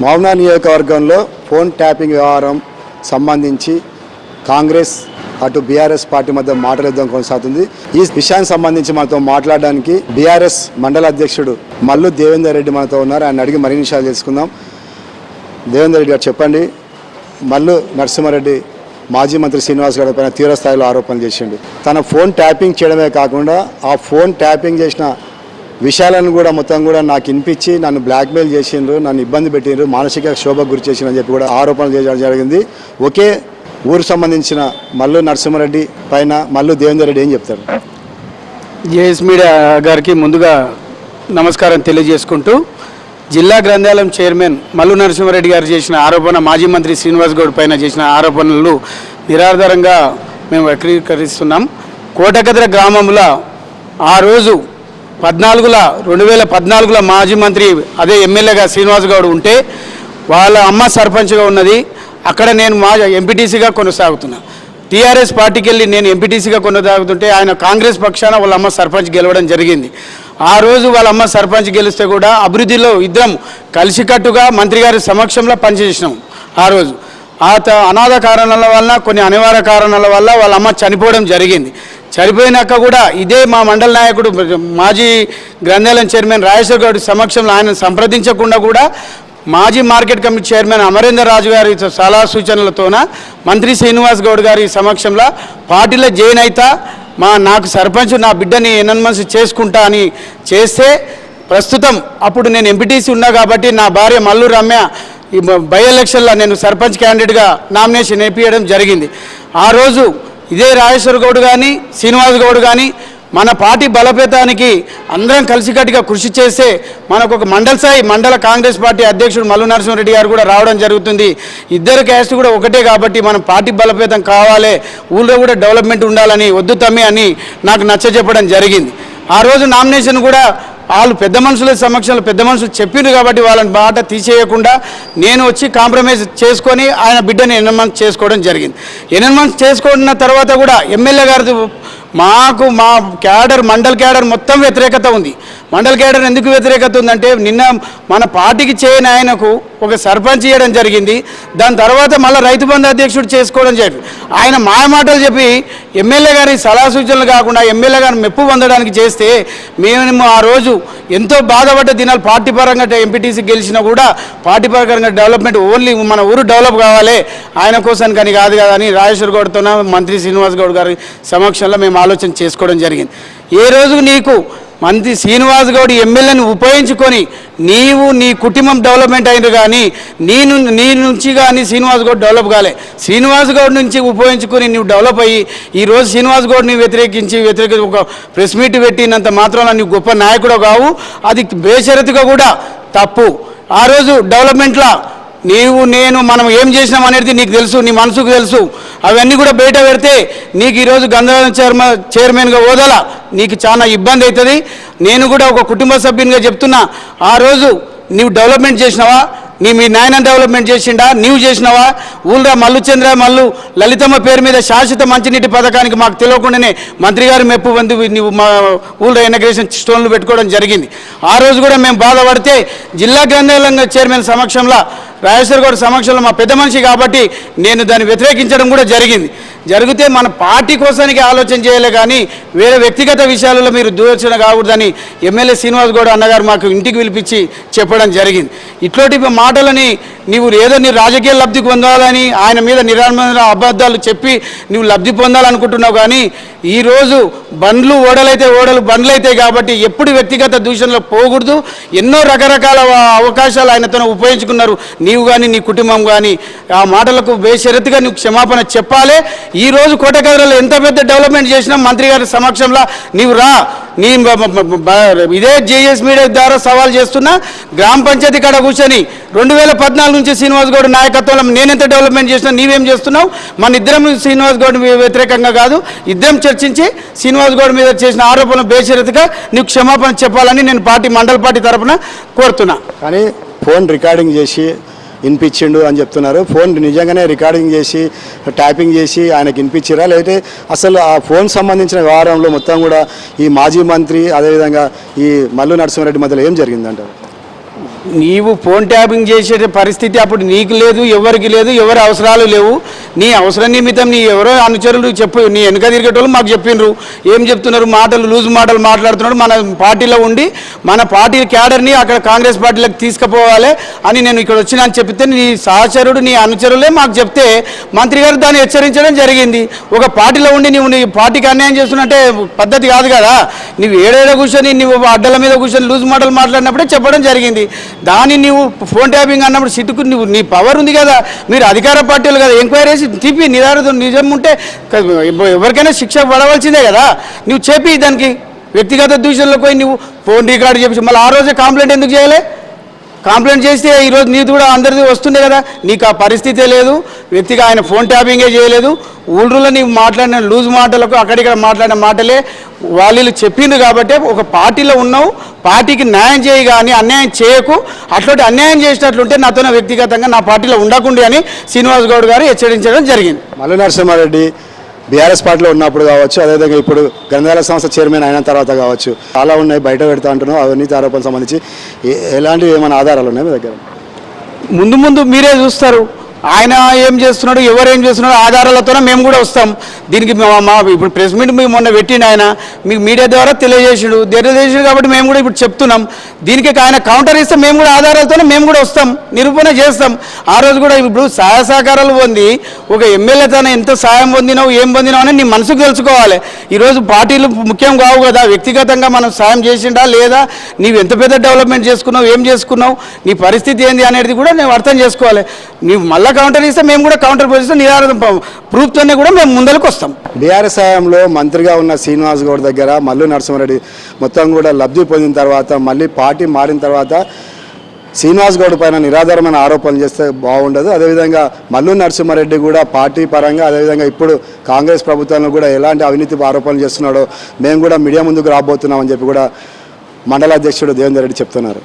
మౌనా నియోజకవర్గంలో phone tapping వ్యవహారం సంబంధించి కాంగ్రెస్ అటు బీఆర్ఎస్ పార్టీ మధ్య మాటల యుద్ధం కొనసాగుతుంది. ఈ విషయానికి సంబంధించి మనతో మాట్లాడడానికి బీఆర్ఎస్ మండల అధ్యక్షుడు మల్లు దేవేందర్ రెడ్డి మనతో ఉన్నారు. ఆయన అడిగి మరిన్ని విషయాలు తెలుసుకుందాం. దేవేందర్ రెడ్డి గారు చెప్పండి. మల్లు నరసింహారెడ్డి మాజీ మంత్రి శ్రీనివాస్ గారి పైన తీవ్రస్థాయిలో ఆరోపణలు చేసిండు. తన ఫోన్ ట్యాపింగ్ చేయడమే కాకుండా ఆ ఫోన్ ట్యాపింగ్ చేసిన విషయాలను కూడా మొత్తం కూడా నాకు వినిపించి నన్ను బ్లాక్మెయిల్ చేసిండ్రు నన్ను ఇబ్బంది పెట్టిండ్రు మానసిక శోభకు గురి చేసిండ్రు అని చెప్పి కూడా ఆరోపణలు చేయడం జరిగింది. ఒకే ఊరు సంబంధించిన మల్లు నరసింహారెడ్డి పైన మల్లు దేవేందర్ రెడ్డి ఏం చెప్తారు? జేఎస్ మీడియా గారికి ముందుగా నమస్కారం తెలియజేసుకుంటూ జిల్లా గ్రంథాలయం చైర్మన్ మల్లు నరసింహారెడ్డి గారు చేసిన ఆరోపణ మాజీ మంత్రి శ్రీనివాస్ గౌడ్ పైన చేసిన ఆరోపణలు నిరాధారంగా మేము వక్రీకరిస్తున్నాం కోటగద్ర గ్రామంలో ఆ రోజు పద్నాలుగుల రెండు వేల పద్నాలుగులో మాజీ మంత్రి అదే ఎమ్మెల్యేగా శ్రీనివాస్ గౌడ్ ఉంటే వాళ్ళ అమ్మ సర్పంచ్గా ఉన్నది. అక్కడ నేను మా ఎంపీటీసీగా కొనసాగుతున్నా. టీఆర్ఎస్ పార్టీకి వెళ్ళి నేను ఎంపీటీసీగా కొనసాగుతుంటే ఆయన కాంగ్రెస్ పక్షాన వాళ్ళ అమ్మ సర్పంచ్ గెలవడం జరిగింది. ఆ రోజు వాళ్ళ అమ్మ సర్పంచ్ గెలిస్తే కూడా అభివృద్ధిలో ఇద్దరం కలిసికట్టుగా మంత్రి గారి సమక్షంలో పనిచేసినాం ఆ రోజు. ఆ త- అనాథ కారణాల వల్ల కొన్ని అనివార్య కారణాల వల్ల వాళ్ళ అమ్మ చనిపోవడం జరిగింది. చనిపోయినాక కూడా ఇదే మా మండల నాయకుడు మాజీ గ్రంథాలయం చైర్మన్ రాజేశ్వర్ గౌడ్ సమక్షంలో ఆయన సంప్రదించకుండా కూడా మాజీ market committee chairman Amarender Raju గారి సలహా సూచనలతోన మంత్రి శ్రీనివాస్ గౌడ్ గారి సమక్షంలో పార్టీలో జైన్ అయితా మా నాకు సర్పంచ్ నా బిడ్డని ఎనన్మన్స్ చేసుకుంటా అని చేస్తే ప్రస్తుతం అప్పుడు నేను ఎంపీటీసీ ఉన్నా కాబట్టి నా భార్య మల్లు రమ్య ఈ బై ఎలక్షన్లో నేను సర్పంచ్ క్యాండిడేట్గా నామినేషన్ వేపించడం జరిగింది. ఆ రోజు ఇదే రాజేశ్వర గౌడ్ కానీ శ్రీనివాస్ గౌడ్ కానీ మన పార్టీ బలపేతానికి అందరం కలిసికట్టుగా కృషి చేస్తే మనకు ఒక మండల స్థాయి మండల కాంగ్రెస్ పార్టీ అధ్యక్షుడు మల్లు నరసింహారెడ్డి గారు కూడా రావడం జరుగుతుంది. ఇద్దరు క్యాస్ట్ కూడా ఒకటే కాబట్టి మనం పార్టీ బలపేతం కావాలి ఊళ్ళో కూడా డెవలప్మెంట్ ఉండాలని వద్దు తమ్మి అని నాకు నచ్చ చెప్పడం జరిగింది. ఆ రోజు నామినేషన్ కూడా వాళ్ళు పెద్ద మనుషుల సమక్షంలో పెద్ద మనుషులు చెప్పిండ్రు కాబట్టి వాళ్ళని బాట తీసేయకుండా నేను వచ్చి కాంప్రమైజ్ చేసుకొని ఆయన బిడ్డని ఎనిమిది మంత్స్ చేసుకోవడం జరిగింది. ఎనిమిది మంత్స్ చేసుకున్న తర్వాత కూడా ఎమ్మెల్యే గారి మాకు మా క్యాడర్ మండల్ క్యాడర్ మొత్తం వ్యతిరేకత ఉంది. మండల క్యాడర్ ఎందుకు వ్యతిరేకత ఉందంటే నిన్న మన పార్టీకి చేయని ఆయనకు ఒక సర్పంచ్ ఇవ్వడం జరిగింది. దాని తర్వాత మళ్ళీ రైతు బంధు అధ్యక్షుడు చేసుకోవడం జరిగింది. ఆయన మాయమాటలు చెప్పి ఎమ్మెల్యే గారి సలహా సూచనలు కాకుండా ఎమ్మెల్యే గారిని మెప్పు పొందడానికి చేస్తే మేము ఆ రోజు ఎంతో బాధపడ్డ దినాలు పార్టీ పరంగా ఎంపీటీసీ గెలిచినా కూడా పార్టీ పరంగా డెవలప్మెంట్ ఓన్లీ మన ఊరు డెవలప్ కావాలి. ఆయన కోసం కానీ కాదు కదా అని రాజేశ్వర్ గౌడ్తో మంత్రి శ్రీనివాస్ గౌడ్ గారి సమక్షంలో మేము ఆలోచన చేసుకోవడం జరిగింది. ఏ రోజు నీకు మంత్రి శ్రీనివాస్ గౌడ్ ఎమ్మెల్యేని ఉపయోగించుకొని నీవు నీ కుటుంబం డెవలప్మెంట్ అయిన కానీ నేను నీ నుంచి కానీ శ్రీనివాస్ గౌడ్ డెవలప్ కాలే. శ్రీనివాస్ గౌడ్ నుంచి ఉపయోగించుకొని నువ్వు డెవలప్ అయ్యి ఈ రోజు శ్రీనివాస్ గౌడ్ని వ్యతిరేకించి వ్యతిరేక ఒక ప్రెస్ మీట్ పెట్టినంత మాత్రాన నువ్వు గొప్ప నాయకుడు కావు. అది బేషరతుగా కూడా తప్పు. ఆ రోజు డెవలప్మెంట్లో నీవు నేను మనం ఏం చేసినాం అనేది నీకు తెలుసు నీ మనసుకు తెలుసు. అవన్నీ కూడా బయట పెడితే నీకు ఈరోజు గంధర్వ చైర్మ చైర్మన్గా ఓదల నీకు చాలా ఇబ్బంది అవుతుంది నేను కూడా ఒక కుటుంబ సభ్యునిగా చెప్తున్నా ఆ రోజు నీవు డెవలప్మెంట్ చేసినావా? నీ మీ నాయన డెవలప్మెంట్ చేసిండా? నీవు చేసినావా? ఊళ్ళో మల్లు చంద్ర మల్లు లలితమ్మ పేరు మీద శాశ్వత మంచినీటి పథకానికి మాకు తెలియకుండానే మంత్రి గారు మెప్పు పొంది నీవు మా ఊళ్ళ ఇనగ్రేషన్ స్టోన్లు పెట్టుకోవడం జరిగింది. ఆ రోజు కూడా మేము బాధపడితే జిల్లా గ్రంథాలయ చైర్మన్ సమక్షంలో రాజేశ్వర్ గౌడ్ సమక్షంలో మా పెద్ద మనిషి కాబట్టి నేను దాన్ని వ్యతిరేకించడం కూడా జరిగింది. జరిగితే మన పార్టీ కోసానికి ఆలోచన చేయలే కానీ వేరే వ్యక్తిగత విషయాలలో మీరు దూరచన కాకూడదని ఎమ్మెల్యే శ్రీనివాస్ గౌడ్ అన్నగారు మాకు ఇంటికి పిలిపించి చెప్పడం జరిగింది. ఇట్లాంటి మాటలని నీవు ఏదో నీ రాజకీయ లబ్ధి పొందాలని ఆయన మీద నిరామైన అబద్ధాలు చెప్పి నువ్వు లబ్ధి పొందాలనుకుంటున్నావు కానీ ఈరోజు బండ్లు ఓడలైతే ఓడలు బండ్లు కాబట్టి ఎప్పుడు వ్యక్తిగత దూషణలో పోకూడదు. ఎన్నో రకరకాల అవకాశాలు ఆయనతో ఉపయోగించుకున్నారు. నీవు కానీ నీ కుటుంబం కానీ ఆ మాటలకు బేషరతుగా నువ్వు క్షమాపణ చెప్పాలి. ఈరోజు కోటకదరలో ఎంత పెద్ద డెవలప్మెంట్ చేసినా మంత్రి గారి సమక్షంలో నీవు రా. నీ ఇదే జేఎస్ మీడియా ద్వారా సవాల్ చేస్తున్నా. గ్రామ పంచాయతీ కాడ కూర్చొని రెండు వేల పద్నాలుగు నుంచి శ్రీనివాస్ గౌడ్ నాయకత్వంలో నేనెంత డెవలప్మెంట్ చేసినా నీవేం చేస్తున్నావు? మన ఇద్దరం శ్రీనివాస్ గౌడ్ వ్యతిరేకంగా కాదు. ఇద్దరం చర్చించి శ్రీనివాస్ గౌడ్ మీద చేసిన ఆరోపణలు బేషరతుగా నీకు క్షమాపణ చెప్పాలని నేను పార్టీ మండల పార్టీ తరఫున కోరుతున్నా. కానీ ఫోన్ రికార్డింగ్ చేసి వినిపించిండు అని చెప్తున్నారు. ఫోన్ నిజంగానే రికార్డింగ్ చేసి టైపింగ్ చేసి ఆయనకి వినిపించారా? లేకపోతే అసలు ఆ ఫోన్ సంబంధించిన వ్యవహారంలో మొత్తం కూడా ఈ మాజీ మంత్రి అదేవిధంగా ఈ మల్లు నరసింహారెడ్డి మధ్యలో ఏం జరిగిందంటారు? నీవు ఫోన్ ట్యాపింగ్ చేసే పరిస్థితి అప్పుడు నీకు లేదు ఎవరికి లేదు ఎవరి అవసరాలు లేవు. నీ అవసరం నిమిత్తం నీ ఎవరో అనుచరులు చెప్పు నీ వెనుక తిరిగేటోళ్ళు మాకు చెప్పినారు. ఏం చెప్తున్నారు? మాటలు లూజ్ మాటలు మాట్లాడుతున్నాడు. మన పార్టీలో ఉండి మన పార్టీ క్యాడర్ని అక్కడ కాంగ్రెస్ పార్టీలోకి తీసుకుపోవాలి అని నేను ఇక్కడ వచ్చినా అని చెప్తే నీ సహచరుడు నీ అనుచరులే మాకు చెప్తే మంత్రి గారు దాన్ని హెచ్చరించడం జరిగింది. ఒక పార్టీలో ఉండి నీవు నీ పార్టీకి అన్యాయం చేస్తున్నట్టే పద్ధతి కాదు కదా. నువ్వు ఏడేడ కూర్చొని నువ్వు అడ్డల మీద కూర్చొని లూజ్ మాటలు మాట్లాడినప్పుడే చెప్పడం జరిగింది. దాన్ని నువ్వు ఫోన్ ట్యాపింగ్ అన్నప్పుడు సిట్టుకు నువ్వు నీ పవర్ ఉంది కదా. మీరు అధికార పార్టీలు కదా ఎంక్వైరీ చేసి తిప్పి నిరారదు నిజం ఉంటే ఎవరికైనా శిక్ష పడవలసిందే కదా. నువ్వు చెప్పి దానికి వ్యక్తిగత దూషణలకు పోయి నువ్వు ఫోన్ రికార్డు చేసి మళ్ళీ ఆ రోజే కంప్లైంట్ ఎందుకు చేయలే? కంప్లైంట్ చేస్తే ఈరోజు నీది కూడా అందరిది వస్తుండే కదా. నీకు ఆ పరిస్థితే లేదు. వ్యక్తిగా ఆయన ఫోన్ ట్యాపింగే చేయలేదు. ఊళ్ళో నీవు మాట్లాడిన లూజ్ మాటలకు అక్కడిక్కడ మాట్లాడిన మాటలే వాళ్ళు చెప్పిండ్రు కాబట్టి ఒక పార్టీలో ఉన్నావు. పార్టీకి న్యాయం చేయి కానీ అన్యాయం చేయకు. అట్లాంటి అన్యాయం చేసినట్లుంటే నాతోనే వ్యక్తిగతంగా నా పార్టీలో ఉండకుండా అని శ్రీనివాస్ గౌడ్ గారు హెచ్చరించడం జరిగింది. మల్లు నరసింహారెడ్డి బీఆర్ఎస్ పార్టీలో ఉన్నప్పుడు కావచ్చు అదేవిధంగా ఇప్పుడు గ్రంథాలయ సంస్థ చైర్మన్ అయిన తర్వాత కావచ్చు చాలా ఉన్నాయి బయట పెడతా అంటున్నాం అవినీతి ఆరోపణలకు సంబంధించి ఏ- ఏమైనా ఆధారాలు ఉన్నాయి మీ దగ్గర? ముందు ముందు మీరే చూస్తారు. ఆయన ఏం చేస్తున్నాడు ఎవరు ఏం చేస్తున్నాడు ఆధారాలతోనే మేము కూడా వస్తాం. దీనికి మా ఇప్పుడు ప్రెస్ మీట్ మేము మొన్న పెట్టిండు ఆయన మీకు మీడియా ద్వారా తెలియజేసాడు. తెలియజేసాడు కాబట్టి మేము కూడా ఇప్పుడు చెప్తున్నాం. దీనికి ఆయన కౌంటర్ ఇస్తే మేము కూడా ఆధారాలతోనే మేము కూడా వస్తాం. నిరూపణ చేస్తాం. ఆ రోజు కూడా ఇప్పుడు సహాయ సహకారాలు పొంది ఒక ఎమ్మెల్యే తన ఎంత సాయం పొందినావు ఏం పొందినావు అని నీ మనసుకు తెలుసుకోవాలి. ఈరోజు పార్టీలు ముఖ్యం కావు కదా. వ్యక్తిగతంగా మనం సాయం చేసిండా లేదా? నీవు ఎంత పెద్ద డెవలప్మెంట్ చేసుకున్నావు ఏం చేసుకున్నావు నీ పరిస్థితి ఏంది అనేది కూడా నేను అర్థం చేసుకోవాలి. నీవు మళ్ళీ కౌంటర్ ఇస్తే మేము కూడా కౌంటర్ పొజిషన్ నిరాధారం ప్రూఫ్తోనే కూడా మేము ముందరకు వస్తాం. బీఆర్ఎస్ హయాంలో మంత్రిగా ఉన్న శ్రీనివాస్ గౌడ్ దగ్గర మల్లు నరసింహారెడ్డి మొత్తం కూడా లబ్ధి పొందిన తర్వాత మళ్ళీ పార్టీ మారిన తర్వాత శ్రీనివాస్ గౌడ్ పైన నిరాధారమైన ఆరోపణలు చేస్తే బాగుండదు. అదేవిధంగా మల్లు నరసింహారెడ్డి కూడా పార్టీ పరంగా అదేవిధంగా ఇప్పుడు కాంగ్రెస్ ప్రభుత్వంలో కూడా ఎలాంటి అవినీతి ఆరోపణలు చేస్తున్నాడో మేము కూడా మీడియా ముందుకు రాబోతున్నామని చెప్పి కూడా మండల అధ్యక్షుడు దేవేందర్ రెడ్డి చెప్తున్నారు.